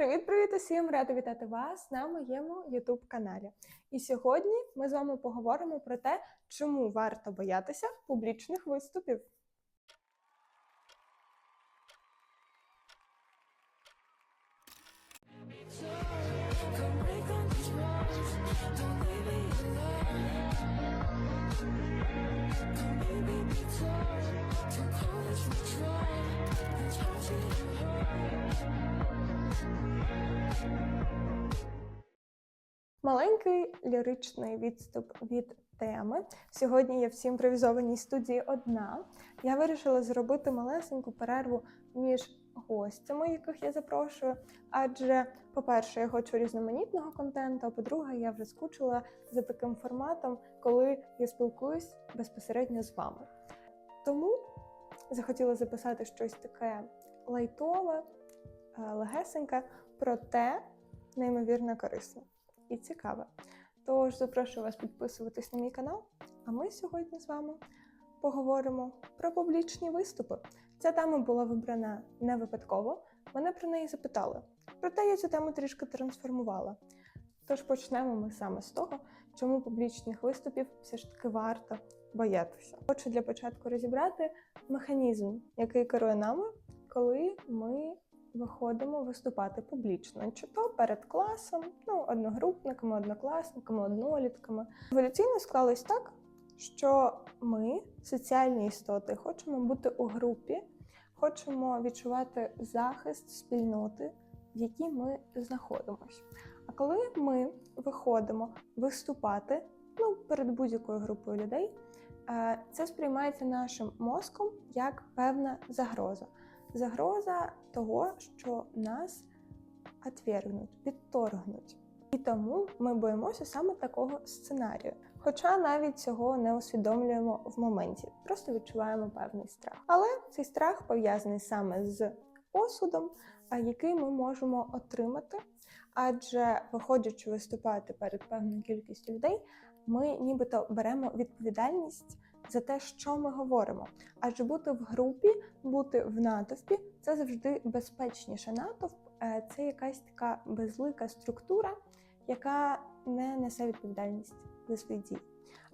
Привіт-привіт усім! Рада вітати вас на моєму youtube каналі. І сьогодні ми з вами поговоримо про те, чому варто боятися публічних виступів. Don't leave me alone. Маленький ліричний відступ від теми. Сьогодні я в цій імпровізованій студії одна. Я вирішила зробити малесеньку перерву між гостями, яких я запрошую. Адже, по-перше, я хочу різноманітного контенту, а по-друге, я вже скучила за таким форматом, коли я спілкуюсь безпосередньо з вами. Тому захотіла записати щось таке лайтове, е, легесеньке, проте неймовірно корисне і цікаве. Тож запрошую вас підписуватись на мій канал. А ми сьогодні з вами поговоримо про публічні виступи. Ця тема була вибрана не випадково. Мене про неї запитали. Проте я цю тему трішки трансформувала. Тож почнемо ми саме з того, чому публічних виступів все ж таки варто боятися. Хочу для початку розібрати механізм, який керує нами, коли ми виходимо виступати публічно, чи то перед класом, ну, одногрупниками, однокласниками, однолітками. Еволюційно склалось так, що ми, соціальні істоти, хочемо бути у групі, хочемо відчувати захист спільноти, в якій ми знаходимося. А коли ми виходимо виступати ну, перед будь-якою групою людей, е, це сприймається нашим мозком як певна загроза загроза того, що нас отвергнуть, відторгнуть. І тому ми боїмося саме такого сценарію. Хоча навіть цього не усвідомлюємо в моменті, просто відчуваємо певний страх. Але цей страх пов'язаний саме з осудом, який ми можемо отримати. Адже, виходячи виступати перед певною кількістю людей, ми нібито беремо відповідальність за те, що ми говоримо. Адже бути в групі, бути в натовпі це завжди безпечніше. Натовп е, це якась така безлика структура, яка не несе відповідальність свої дії.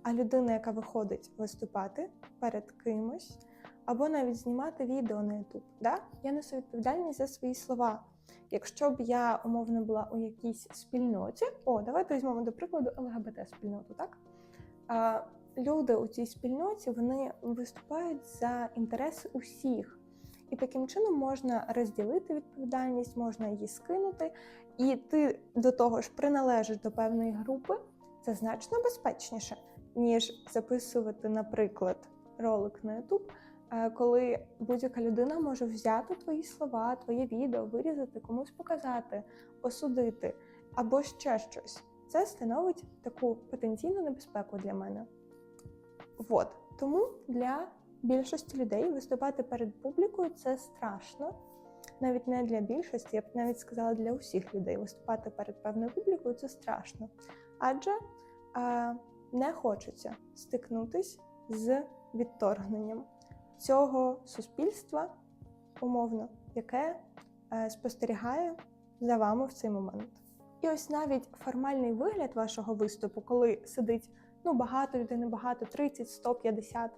А людина, яка виходить виступати перед кимось, або навіть знімати відео на YouTube, да? я несу відповідальність за свої слова. Якщо б я умовно була у якійсь спільноті, о, давайте візьмемо до прикладу ЛГБТ-спільноту, так? А, Люди у цій спільноті вони виступають за інтереси усіх. І таким чином можна розділити відповідальність, можна її скинути, і ти до того ж приналежиш до певної групи, це значно безпечніше, ніж записувати, наприклад, ролик на YouTube, е, коли будь-яка людина може взяти твої слова, твоє відео, вирізати, комусь показати, осудити або ще щось. Це становить таку потенційну небезпеку для мене. От тому для більшості людей виступати перед публікою це страшно. Навіть не для більшості, я б навіть сказала для усіх людей виступати перед певною публікою це страшно. Адже а, не хочеться стикнутись з відторгненням цього суспільства, умовно, яке е, спостерігає за вами в цей момент. І ось навіть формальний вигляд вашого виступу, коли сидить ну багато людей, не багато, 30, 150,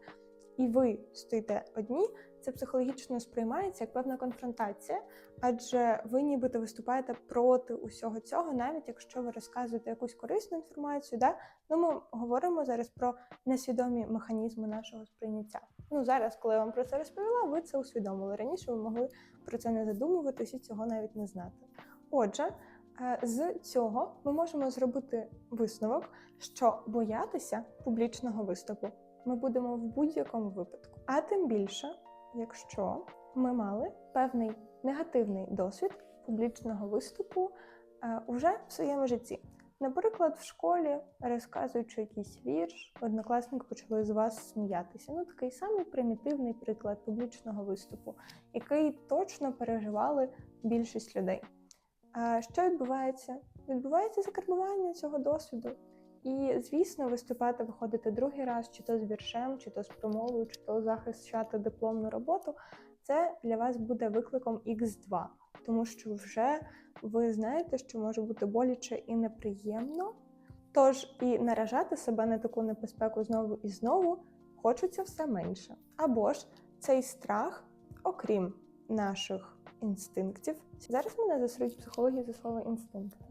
і ви стоїте одні, це психологічно сприймається як певна конфронтація, адже ви нібито виступаєте проти усього цього, навіть якщо ви розказуєте якусь корисну інформацію. Да? Ну, ми говоримо зараз про несвідомі механізми нашого сприйняття. Ну зараз, коли я вам про це розповіла, ви це усвідомили. Раніше ви могли про це не задумуватись і цього навіть не знати. Отже. Е, з цього ми можемо зробити висновок, що боятися публічного виступу ми будемо в будь-якому випадку. А тим більше, якщо ми мали певний негативний досвід публічного виступу е, уже в своєму житті. Наприклад, в школі, розказуючи якийсь вірш, однокласники почали з вас сміятися. Ну, такий самий примітивний приклад публічного виступу, який точно переживали більшість людей. А що відбувається? Відбувається закарбування цього досвіду. І, звісно, виступати, виходити другий раз, чи то з віршем, чи то з промовою, чи то захищати дипломну роботу. Це для вас буде викликом X2. тому що вже ви знаєте, що може бути боляче і неприємно. Тож і наражати себе на таку небезпеку знову і знову хочеться все менше. Або ж цей страх, окрім наших інстинктів, зараз мене засують в психології за слово інстинкти.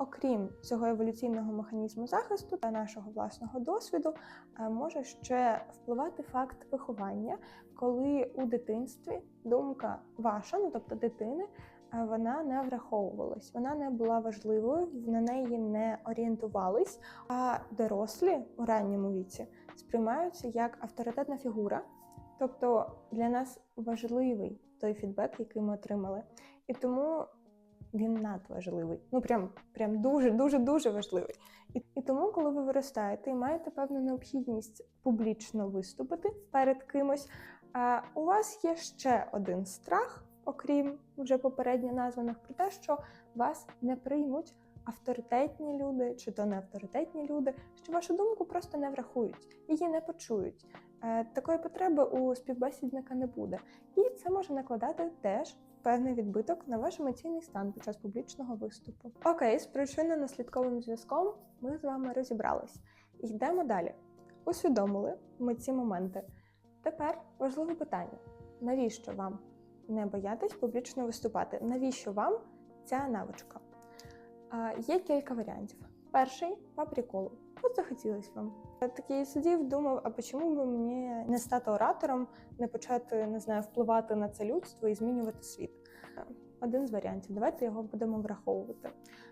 Окрім цього еволюційного механізму захисту та нашого власного досвіду, е, може ще впливати факт виховання, коли у дитинстві думка ваша, ну тобто дитини, е, вона не враховувалась, вона не була важливою, на неї не орієнтувались. А дорослі у ранньому віці сприймаються як авторитетна фігура, тобто для нас важливий той фідбек, який ми отримали. І тому він надважливий. Ну прям прям дуже, дуже, дуже важливий. І, і тому, коли ви виростаєте і маєте певну необхідність публічно виступити перед кимось, а у вас є ще один страх, окрім вже попередньо названих, про те, що вас не приймуть авторитетні люди, чи то не авторитетні люди, що вашу думку просто не врахують, її не почують. Е, Такої потреби у співбесідника не буде. І це може накладати теж певний відбиток на ваш емоційний стан під час публічного виступу. Окей, з причинно-наслідковим зв'язком ми з вами розібрались. Йдемо далі. Усвідомили ми ці моменти. Тепер важливе питання: навіщо вам не боятись публічно виступати? Навіщо вам ця навичка? Є кілька варіантів. Перший по приколу. От захотілось вам. Такий сидів, думав, а чому би мені не стати оратором, не почати не знаю, впливати на це людство і змінювати світ. Один з варіантів. Давайте його будемо враховувати.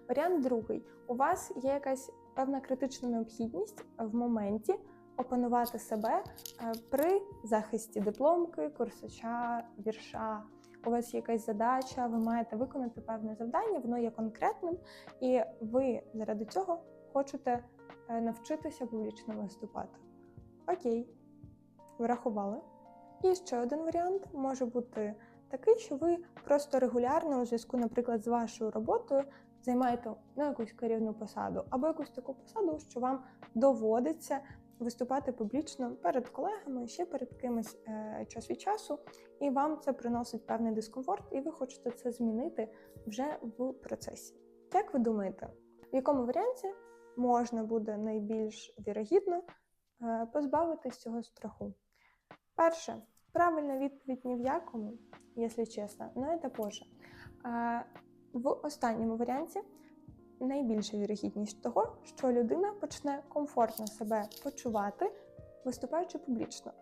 Варіант другий: у вас є якась певна критична необхідність в моменті опанувати себе е, при захисті дипломки, курсача, вірша. У вас є якась задача, ви маєте виконати певне завдання, воно є конкретним, і ви заради цього хочете навчитися публічно виступати. Окей, врахували. І ще один варіант може бути такий, що ви просто регулярно у зв'язку, наприклад, з вашою роботою займаєте ну, якусь керівну посаду або якусь таку посаду, що вам доводиться виступати публічно перед колегами, ще перед кимось е, час від часу, і вам це приносить певний дискомфорт, і ви хочете це змінити вже в процесі. Як ви думаєте, в якому варіанті можна буде найбільш вірогідно е, позбавитись цього страху? Перше, правильна відповідь ні в якому, якщо чесно, но це позже. В останньому варіанті найбільша вірогідність того, що людина почне комфортно себе почувати, виступаючи публічно.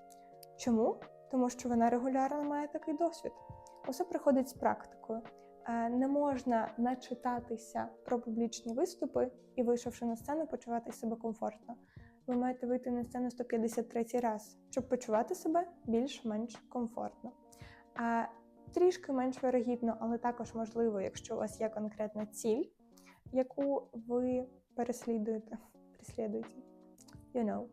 Чому? Тому що вона регулярно має такий досвід. Усе приходить з практикою. Е, Не можна начитатися про публічні виступи і, вийшовши на сцену, почувати себе комфортно. Ви маєте вийти на сцену 153 раз, щоб почувати себе більш-менш комфортно. А трішки менш вирогідно, але також можливо, якщо у вас є конкретна ціль, яку ви переслідуєте. Переслідуєте. You know.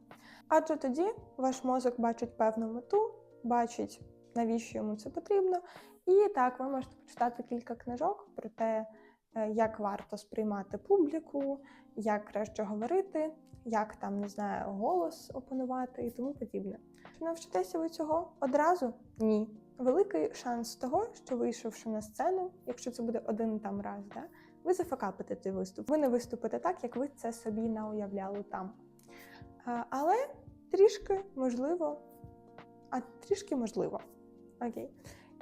Адже тоді ваш мозок бачить певну мету, бачить, навіщо йому це потрібно. І так, ви можете почитати кілька книжок про те, е, як варто сприймати публіку, як краще говорити, як там, не знаю, голос опанувати і тому подібне. Чи навчитеся ви цього одразу? Ні. Великий шанс того, що вийшовши на сцену, якщо це буде один там раз, да, ви зафакапите цей виступ. Ви не виступите так, як ви це собі науявляли там. Але трішки можливо, а трішки можливо. Окей.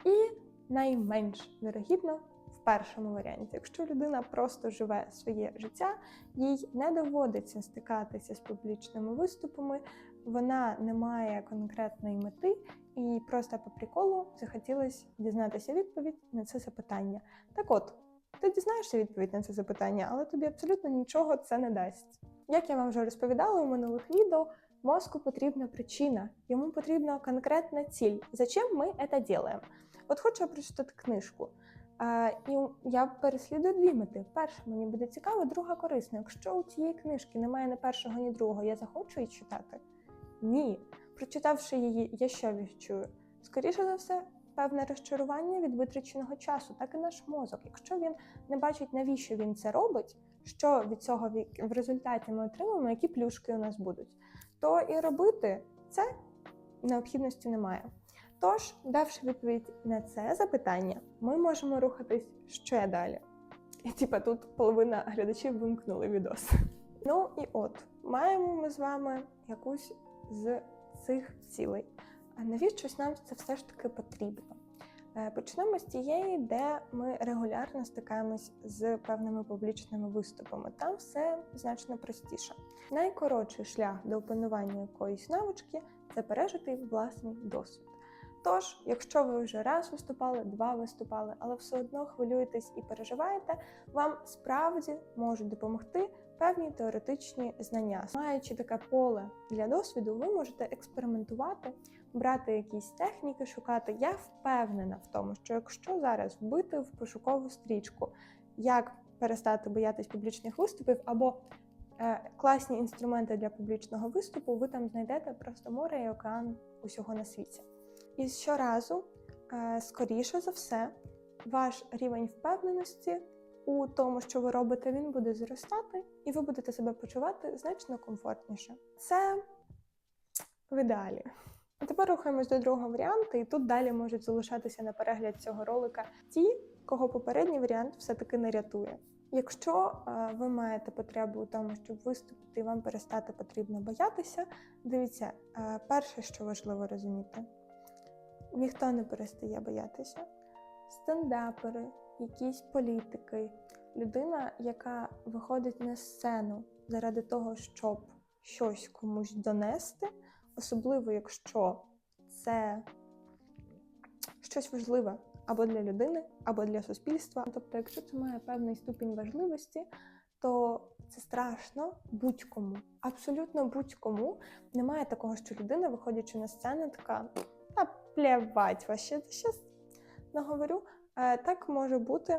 І найменш вірогідно в першому варіанті. Якщо людина просто живе своє життя, їй не доводиться стикатися з публічними виступами, вона не має конкретної мети, і просто по приколу захотілося дізнатися відповідь на це запитання. Так от, ти дізнаєшся відповідь на це запитання, але тобі абсолютно нічого це не дасть. Як я вам вже розповідала у минулих відео, мозку потрібна причина, йому потрібна конкретна ціль. Зачем ми це робимо? От хочу прочитати книжку. І я переслідую дві мети. Перша мені буде цікаво, друга корисна. Якщо у цієї книжки немає ні першого, ні другого, я захочу її читати? Ні. Прочитавши її, я що відчую? Скоріше за все, певне розчарування від витраченого часу, так і наш мозок. Якщо він не бачить, навіщо він це робить, що від цього в результаті ми отримаємо, які плюшки у нас будуть, то і робити це необхідності немає. Тож, давши відповідь на це запитання, ми можемо рухатись ще далі. І типа тут половина глядачів вимкнули відос. Ну і от маємо ми з вами якусь з цих цілей. А навіщось нам це все ж таки потрібно? Е, Почнемо з тієї, де ми регулярно стикаємось з певними публічними виступами. Там все значно простіше. Найкоротший шлях до опанування якоїсь навички це пережити власний досвід. Тож, якщо ви вже раз виступали, два виступали, але все одно хвилюєтесь і переживаєте, вам справді можуть допомогти певні теоретичні знання. Маючи таке поле для досвіду, ви можете експериментувати, брати якісь техніки, шукати. Я впевнена в тому, що якщо зараз вбити в пошукову стрічку, як перестати боятись публічних виступів або е, класні інструменти для публічного виступу, ви там знайдете просто море і океан усього на світі. І щоразу, е, скоріше за все, ваш рівень впевненості у тому, що ви робите, він буде зростати, і ви будете себе почувати значно комфортніше. Це в ідеалі. А тепер рухаємось до другого варіанту, і тут далі можуть залишатися на перегляд цього ролика ті, кого попередній варіант все-таки не рятує. Якщо е, ви маєте потребу у тому, щоб виступити і вам перестати потрібно боятися, дивіться, е, перше, що важливо розуміти, ніхто не перестає боятися. Стендапери, якісь політики, людина, яка виходить на сцену заради того, щоб щось комусь донести, особливо якщо це щось важливе або для людини, або для суспільства. Тобто, якщо це має певний ступінь важливості, то це страшно будь-кому. Абсолютно будь-кому. Немає такого, що людина, виходячи на сцену, така та плявать вообще, щас наговорю. Е, Так може бути,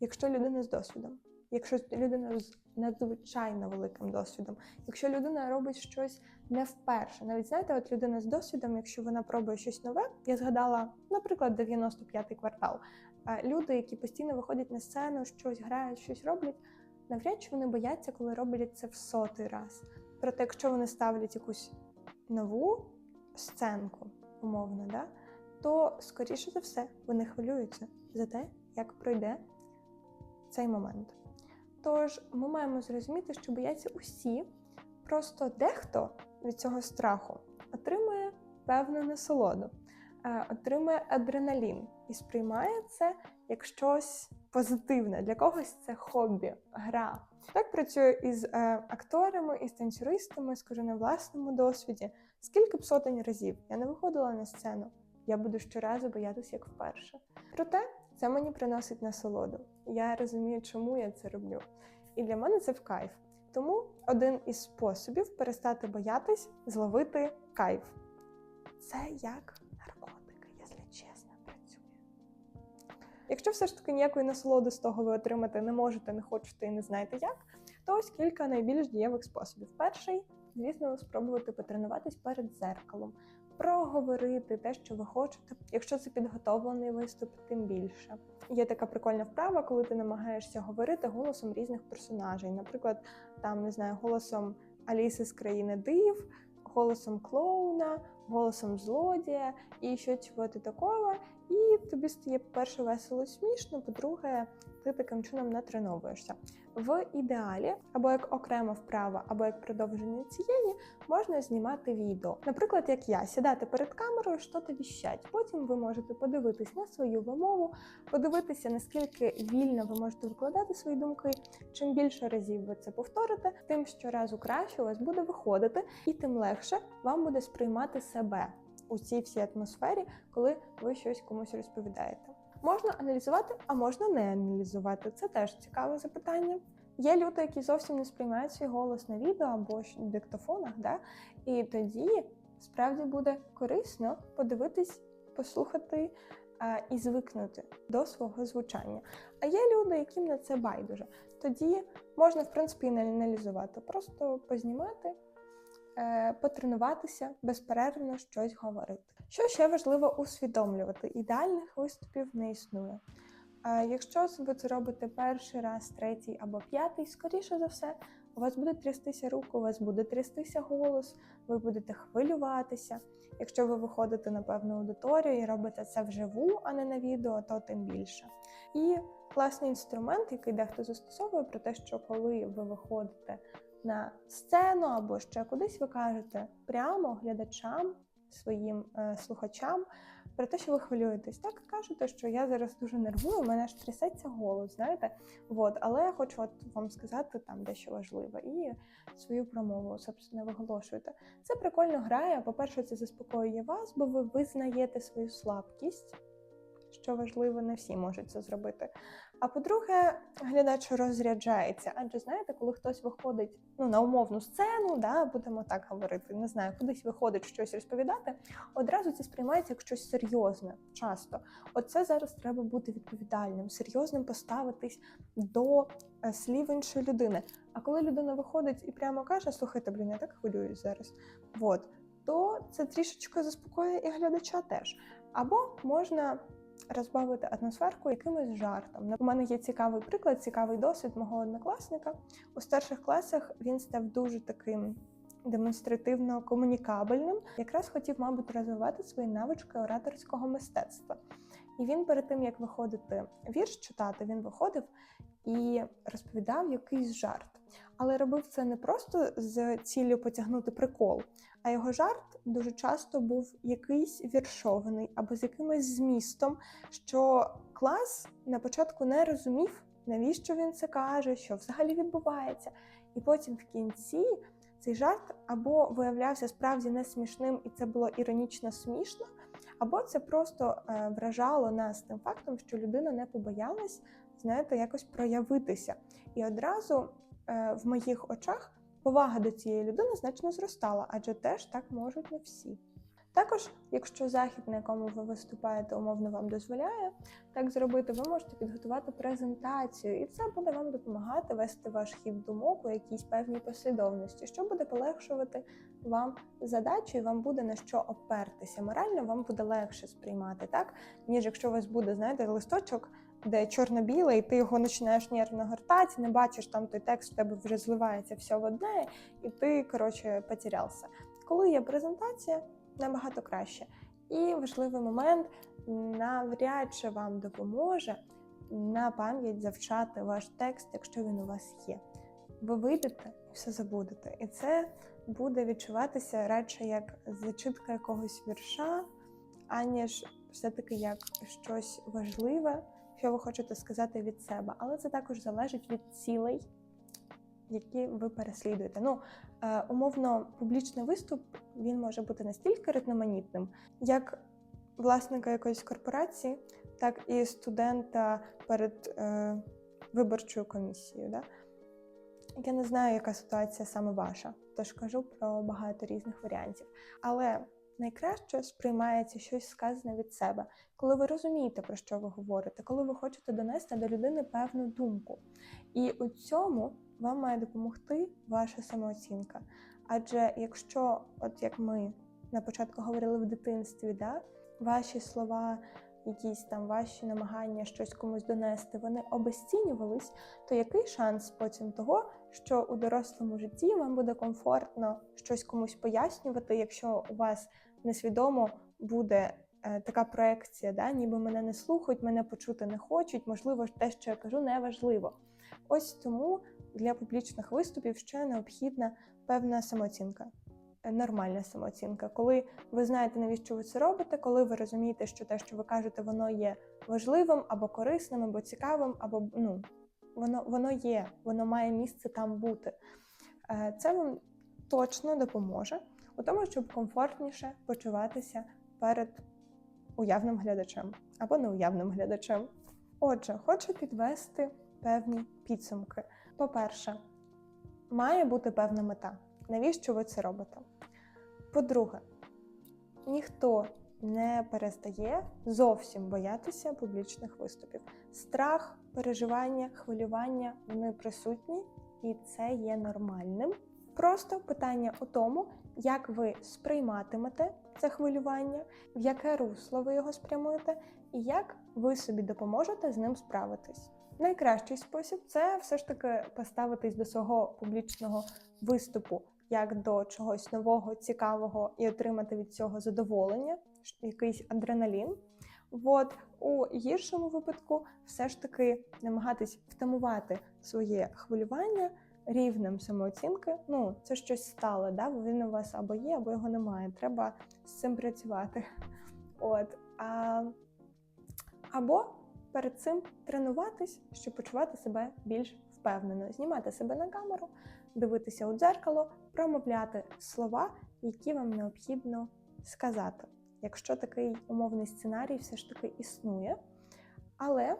якщо людина з досвідом, якщо людина з надзвичайно великим досвідом, якщо людина робить щось не вперше. Навіть знаєте, от людина з досвідом, якщо вона пробує щось нове, я згадала, наприклад, 95-й квартал. Е, Люди, які постійно виходять на сцену, щось грають, щось роблять, навряд чи вони бояться, коли роблять це в сотий раз. Проте, якщо вони ставлять якусь нову сценку, умовно, да, то скоріше за все вони хвилюються за те, як пройде цей момент. Тож ми маємо зрозуміти, що бояться усі, просто дехто від цього страху отримує певну насолоду, е, отримує адреналін і сприймає це як щось позитивне. Для когось це хобі, гра. Так працюю із е, акторами, із танцюристами, скажу на власному досвіді. Скільки б сотень разів я не виходила на сцену, я буду щоразу боятися як вперше. Проте це мені приносить насолоду. Я розумію, чому я це роблю. І для мене це в кайф. Тому один із способів перестати боятись зловити кайф. Це як наркотики, якщо чесно, працює. Якщо все ж таки ніякої насолоди з того ви отримати не можете, не хочете і не знаєте як, то ось кілька найбільш дієвих способів. Перший, звісно, спробувати потренуватись перед зеркалом, проговорити те, що ви хочете. Якщо це підготовлений виступ, тим більше. Є така прикольна вправа, коли ти намагаєшся говорити голосом різних персонажей. Наприклад, там не знаю, голосом Аліси з країни див, голосом клоуна, голосом злодія і щось такого. Тобі стає, по-перше, весело смішно, по-друге, ти таким чином натреновуєшся. В ідеалі, або як окрема вправа, або як продовження цієї, можна знімати відео. Наприклад, як я сідати перед камерою, що то віщать. Потім ви можете подивитись на свою вимову, подивитися, наскільки вільно ви можете викладати свої думки. Чим більше разів ви це повторите, тим щоразу краще у вас буде виходити, і тим легше вам буде сприймати себе у цій всій атмосфері, коли ви щось комусь розповідаєте. Можна аналізувати, а можна не аналізувати. Це теж цікаве запитання. Є люди, які зовсім не сприймають свій голос на відео або ж на диктофонах, да? і тоді справді буде корисно подивитись, послухати а, і звикнути до свого звучання. А є люди, яким на це байдуже. Тоді можна, в принципі, не аналізувати, просто познімати, потренуватися, безперервно щось говорити. Що ще важливо усвідомлювати? Ідеальних виступів не існує. Е, Якщо ви це робите перший раз, третій або п'ятий, скоріше за все, У вас буде трястися руки, у вас буде трястися голос, ви будете хвилюватися. Якщо ви виходите на певну аудиторію і робите це вживу, а не на відео, то тим більше. І класний інструмент, який дехто застосовує, про те, що коли ви виходите на сцену або ще кудись, ви кажете прямо глядачам, своїм е, слухачам про те, що ви хвилюєтесь. Так кажете, що я зараз дуже нервую, у мене аж трясеться голос, знаєте. От, але я хочу от вам сказати там дещо важливе і свою промову, собственно, виголошуєте. Це прикольно грає. По-перше, це заспокоює вас, бо ви визнаєте свою слабкість, що важливо, не всі можуть це зробити. А по-друге, глядач розряджається. Адже знаєте, коли хтось виходить ну, на умовну сцену, да, будемо так говорити, не знаю, кудись виходить щось розповідати, одразу це сприймається як щось серйозне. Часто, оце зараз треба бути відповідальним, серйозним поставитись до е, слів іншої людини. А коли людина виходить і прямо каже: слухайте, блін, я так хвилююсь зараз. От, то це трішечки заспокоює і глядача теж. Або можна розбавити атмосферку якимось жартом. У мене є цікавий приклад, цікавий досвід мого однокласника. У старших класах він став дуже таким демонстративно комунікабельним. Якраз хотів, мабуть, розвивати свої навички ораторського мистецтва. І він перед тим як виходити вірш читати, він виходив і розповідав якийсь жарт. Але робив це не просто з ціллю потягнути прикол, а його жарт дуже часто був якийсь віршований або з якимось змістом, що клас на початку не розумів, навіщо він це каже, що взагалі відбувається. І потім в кінці цей жарт або виявлявся справді не смішним, і це було іронічно смішно, або це просто е, вражало нас тим фактом, що людина не побоялась, знаєте, якось проявитися. І одразу е, в моїх очах повага до цієї людини значно зростала, адже теж так можуть не всі. Також, якщо захід, на якому ви виступаєте, умовно вам дозволяє так зробити, ви можете підготувати презентацію, і це буде вам допомагати вести ваш хід думок у якійсь певній послідовності, що буде полегшувати вам задачу, і вам буде на що опертися. Морально вам буде легше сприймати, так ніж якщо у вас буде, знаєте, листочок, де чорно-біле, і ти його починаєш нервно гортати, не бачиш там той текст, в тебе вже зливається все в одне, і ти коротше потерявся. Коли є презентація, набагато краще. І важливий момент навряд чи вам допоможе на пам'ять завчати ваш текст, якщо він у вас є. Ви вийдете і все забудете. І це буде відчуватися радше як зачитка якогось вірша, аніж все-таки як щось важливе, що ви хочете сказати від себе. Але це також залежить від цілей, які ви переслідуєте. Ну, е, умовно, публічний виступ він може бути настільки різноманітним, як власника якоїсь корпорації, так і студента перед е, виборчою комісією. Да? Я не знаю, яка ситуація саме ваша, тож кажу про багато різних варіантів. Але найкраще сприймається щось сказане від себе, коли ви розумієте, про що ви говорите, коли ви хочете донести до людини певну думку. І у цьому вам має допомогти ваша самооцінка. Адже якщо, от як ми на початку говорили в дитинстві, да, ваші слова, якісь там ваші намагання щось комусь донести, вони обесцінювались, то який шанс потім того, що у дорослому житті вам буде комфортно щось комусь пояснювати, якщо у вас несвідомо буде е, така проекція, да, ніби мене не слухають, мене почути не хочуть, можливо, те, що я кажу, не важливо. Ось тому для публічних виступів ще необхідна певна самооцінка. е, Нормальна самооцінка, коли ви знаєте, навіщо ви це робите, коли ви розумієте, що те, що ви кажете, воно є важливим або корисним, або цікавим, або ну воно, воно є, воно має місце там бути. Е, Це вам точно допоможе у тому, щоб комфортніше почуватися перед уявним глядачем або неуявним глядачем. Отже, хочу підвести певні підсумки. По-перше, має бути певна мета. Навіщо ви це робите? По-друге, ніхто не перестає зовсім боятися публічних виступів. Страх, переживання, хвилювання вони присутні, і це є нормальним. Просто питання у тому, як ви сприйматимете це хвилювання, в яке русло ви його спрямуєте, і як ви собі допоможете з ним справитись. Найкращий спосіб це все ж таки поставитись до свого публічного виступу як до чогось нового, цікавого і отримати від цього задоволення, якийсь адреналін. От у гіршому випадку все ж таки намагатись втамувати своє хвилювання рівнем самооцінки. Ну, це щось стале, да? він у вас або є, або його немає. Треба з цим працювати. От. А, або перед цим тренуватись, щоб почувати себе більш впевнено, знімати себе на камеру, дивитися у дзеркало, промовляти слова, які вам необхідно сказати, якщо такий умовний сценарій все ж таки існує. Але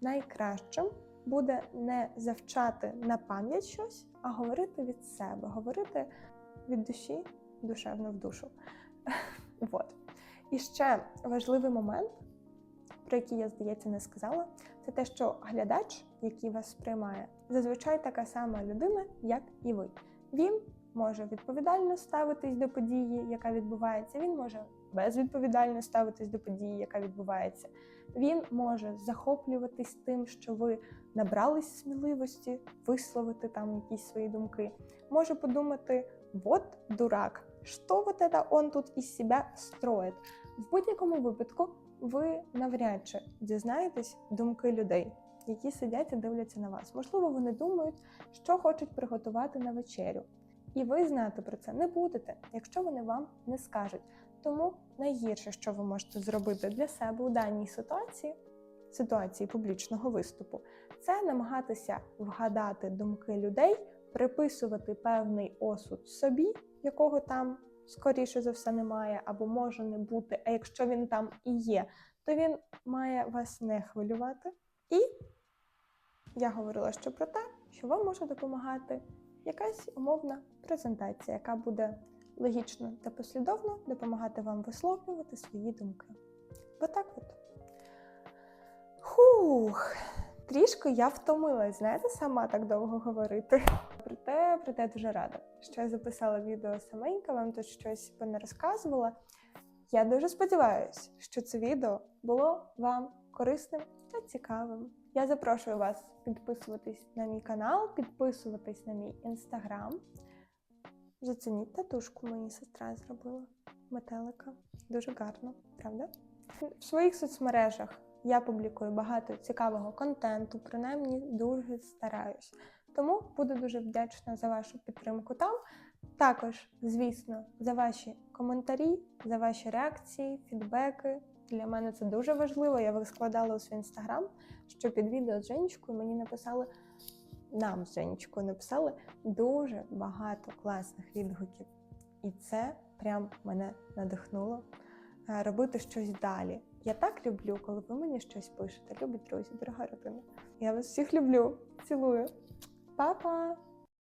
найкращим буде не завчати на пам'ять щось, а говорити від себе, говорити від душі, душевно в душу. Вот. І ще важливий момент, про який я, здається, не сказала, це те, що глядач, який вас сприймає, зазвичай така сама людина, як і ви. Він може відповідально ставитись до події, яка відбувається. Він може безвідповідально ставитись до події, яка відбувається. Він може захоплюватись тим, що ви набрались сміливості, висловити там якісь свої думки. Може подумати: вот дурак, що вот это он тут із себе строїть. В будь-якому випадку ви навряд чи дізнаєтесь думки людей, які сидять і дивляться на вас. Можливо, вони думають, що хочуть приготувати на вечерю. І ви знати про це не будете, якщо вони вам не скажуть. Тому найгірше, що ви можете зробити для себе у даній ситуації, ситуації публічного виступу, це намагатися вгадати думки людей, приписувати певний осуд собі, якого там скоріше за все немає, або може не бути. А якщо він там і є, то він має вас не хвилювати. І я говорила ще про те, що вам може допомагати якась умовна презентація, яка буде логічно та послідовно допомагати вам висловлювати свої думки. Отак от. Хух, трішки я втомилась, знаєте, сама так довго говорити. Проте, проте дуже рада, що я записала відео саменька, вам тут щось понарозказувала. Я дуже сподіваюся, що це відео було вам корисним та цікавим. Я запрошую вас підписуватись на мій канал, підписуватись на мій інстаграм. Зацініть татушку мені сестра зробила. Метелика. Дуже гарно, правда? В своїх соцмережах я публікую багато цікавого контенту, принаймні дуже стараюсь. Тому буду дуже вдячна за вашу підтримку там. Також, звісно, за ваші коментарі, за ваші реакції, фідбеки. Для мене це дуже важливо. Я їх складала у свій інстаграм, що під відео з Женечкою мені написали, нам з Женечкою написали дуже багато класних відгуків. І це прям мене надихнуло е, робити щось далі. Я так люблю, коли ви мені щось пишете. Любі друзі, дорога родина. Я вас всіх люблю. Цілую. Па-па!